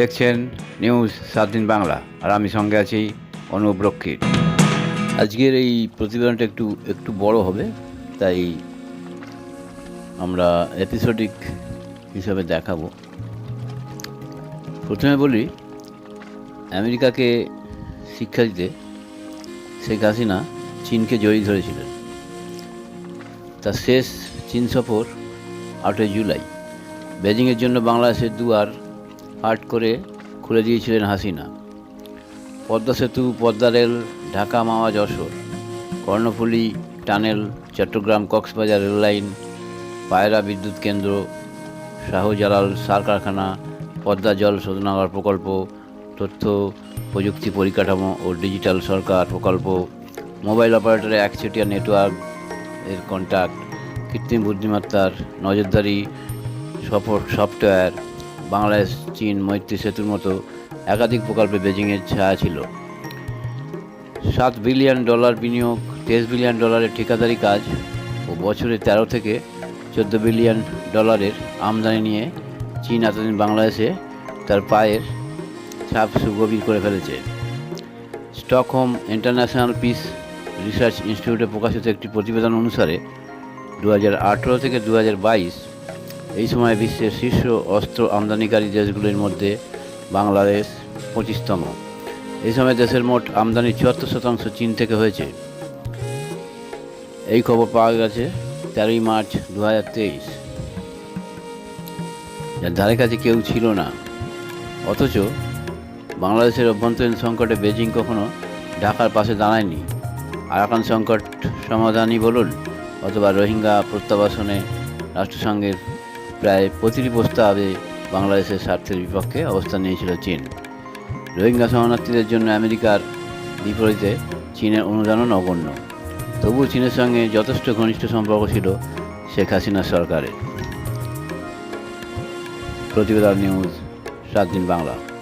দেখছেন নিউজ সাত দিন বাংলা। আর আমি সঙ্গে আছি অনুপ রক্ষিত আজকের এই প্রতিবেদনটা একটু একটু বড় হবে, তাই আমরা এপিসোডিক হিসাবে দেখাবো। প্রথমে বলি, আমেরিকাকে শিক্ষা দিতে শেখ হাসিনা চীনকে জড়িয়ে ধরেছিলেন। তার শেষ চীন সফর আটই জুলাই। বেজিংয়ের জন্য বাংলাদেশের দুয়ার হাট করে খুলে দিয়েছিলেন হাসিনা। পদ্মা সেতু, Padma rail, Dhaka Mawa Jashore, Karnaphuli tunnel, Chattogram Cox's Bazar rail line Payra বিদ্যুৎ কেন্দ্র, শাহজালাল সার কারখানা, পদ্মা জল শোধনাগার প্রকল্প, তথ্য, প্রযুক্তি পরিকাঠামো ও ডিজিটাল সরকার প্রকল্প, মোবাইল অপারেটরের একচেটিয়া নেটওয়ার্ক এর কন্ট্যাক্ট কৃত্রিম বুদ্ধিমত্তার নজরদারি, সফট, সফটওয়্যার বাংলাদেশ, চীন, মৈত্রী সেতুর মতো একাধিক প্রকল্পে বেজিংয়ের ছায়া ছিল। সাত বিলিয়ন ডলার বিনিয়োগ, তেইশ বিলিয়ন ডলারের ঠিকাদারি কাজ ও বছরে তেরো থেকে চোদ্দ বিলিয়ন ডলারের আমদানি নিয়ে চীন এতদিন বাংলাদেশে তার পায়ের ছাপ সুগভীর করে ফেলেছে। স্টকহোম ইন্টারন্যাশনাল পিস রিসার্চ ইনস্টিটিউটে প্রকাশিত একটি প্রতিবেদন অনুসারে দু হাজার আঠেরো থেকে দু হাজার বাইশ এই সময় বিশ্বের শীর্ষ অস্ত্র আমদানিকারী দেশগুলির মধ্যে বাংলাদেশ পঁচিশতম। এই সময় দেশের মোট আমদানি চুয়াত্তর শতাংশ চীন থেকে হয়েছে। এই খবর পাওয়া গেছে তেরোই মার্চ দু হাজার তেইশ। যার ধারে কাছে কেউ ছিল না। অথচ বাংলাদেশের অভ্যন্তরীণ সংকটে বেজিং কখনো ঢাকার পাশে দাঁড়ায়নি। আরাকান সংকট সমাধানই বলুন, অথবা রোহিঙ্গা প্রত্যাবাসনে রাষ্ট্রসংঘের প্রায় প্রতিটি প্রস্তাবে বাংলাদেশের স্বার্থের বিপক্ষে অবস্থান নিয়েছিল চীন। রোহিঙ্গা শরণার্থীদের জন্য আমেরিকার বিপরীতে চীনের অনুদানও নগণ্য। তবু চীনের সঙ্গে যথেষ্ট ঘনিষ্ঠ সম্পর্ক ছিল শেখ হাসিনা সরকারের। প্রতিবেদন নিউজ, সাত দিন বাংলা।